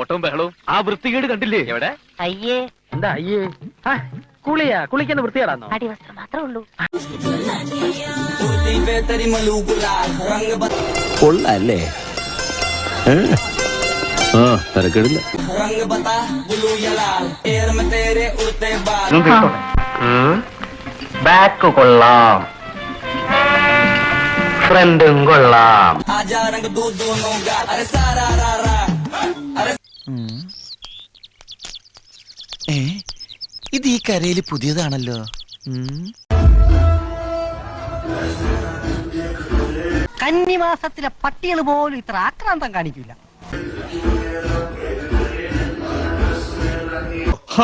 ഓട്ടവും ബഹളവും. ആ വൃത്തികേട് കണ്ടില്ലേ? എവിടെ? അയ്യേ. എന്താ അയ്യേ? കുളിയാ. കുളിക്കുന്ന വൃത്തിയാടാന്നോ അടിവസ്ത്രം മാത്രമേ ഉള്ളൂ. കൊള്ളല്ലേ? ആ തരക്കേടില്ല ബാക്ക് കൊള്ളാം. ഫ്രണ്ടും കൊള്ളാം. ഏ ഇത് ഈ കരയിൽ പുതിയതാണല്ലോ. കന്നിവാസത്തിലെ കന്നിമാസത്തിലെ പട്ടികൾ പോലും ഇത്ര ആക്രാന്തം കാണിക്കില്ല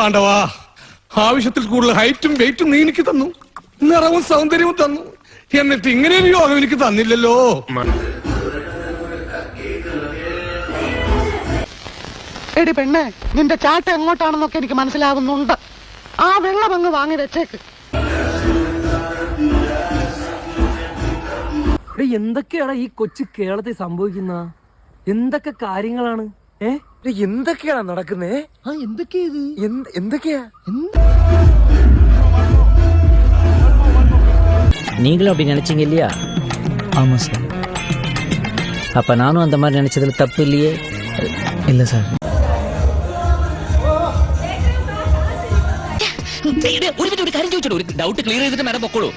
ആണ്ടവാ ആവശ്യത്തിൽ കൂടുതൽ ഹൈറ്റും വെയിറ്റും നീ എനിക്ക് തന്നു. നിറവും സൗന്ദര്യവും തന്നു. എന്നിട്ട് ഇങ്ങനെ ഒരു യോഗം എനിക്ക് തന്നില്ലല്ലോ. എടി പെണ്ണെ നിന്റെ ചാട്ട എങ്ങോട്ടാണെന്നൊക്കെ എനിക്ക് മനസ്സിലാവുന്നുണ്ട് ആ വെള്ളം അങ്ങ് വാങ്ങി വെച്ചേക്ക് എടീ, എന്തൊക്കെയാടാ ഈ കൊച്ചു കേരളത്തിൽ സംഭവിക്കുന്ന എന്തൊക്കെ കാര്യങ്ങളാണ് ഏ എടീ, എന്തൊക്കെയാണ് നടക്കുന്നേ ആ എന്തൊക്കെയാ ഇത് എന്തൊക്കെയാ நீங்களும் அப்படி நினைச்சீங்க இல்லையா ஆமாம் சார் அப்போ நானும் அந்த மாதிரி நினைச்சதுல தப்பு இல்லையே இல்லை சார் ഒരു മിനിറ്റ് ഒരു കാര്യം ചോദിച്ചോ ഒരു ഡൗട്ട് ക്ലിയർ ചെയ്തിട്ട് മാഡം പൊക്കോളൂ.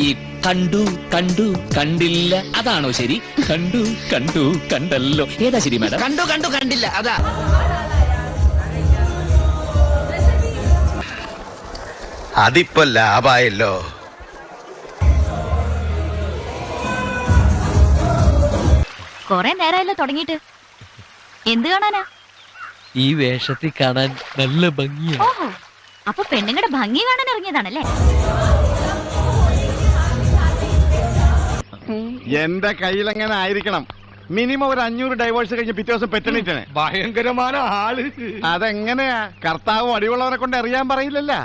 ഈ കണ്ടു കണ്ടു കണ്ടില്ല. അതാണോ ശരി? കണ്ടു കണ്ടു കണ്ടല്ലോ. ഏതാ ശരി മാഡം? കണ്ടു കണ്ടു കണ്ടില്ല. അതാ. അതിപ്പോ ലാഭായല്ലോ. കൊറേ നേരമല്ലോ തുടങ്ങിയിട്ട്? എന്ത് കാണാനാ? ഈ വേഷത്തിൽ കാണാൻ നല്ല ഭംഗിയാ. അപ്പൊ പെണ്ണുങ്ങളുടെ ഭംഗി കാണാൻ ഇറങ്ങിയതാണല്ലേ? എന്റെ കയ്യിലെങ്ങനെ ആയിരിക്കണം? മിനിമം ഒരു അഞ്ഞൂറ് ഡൈവേഴ്സ് കഴിഞ്ഞ് പിറ്റേ ദിവസം പെറ്റണിട്ടനെ ഭയങ്കരമായ ആൾ. അതെങ്ങനെയാ? കർത്താവും അടിവുള്ളവരെ കൊണ്ട് അറിയാൻ പറയില്ലല്ലോ.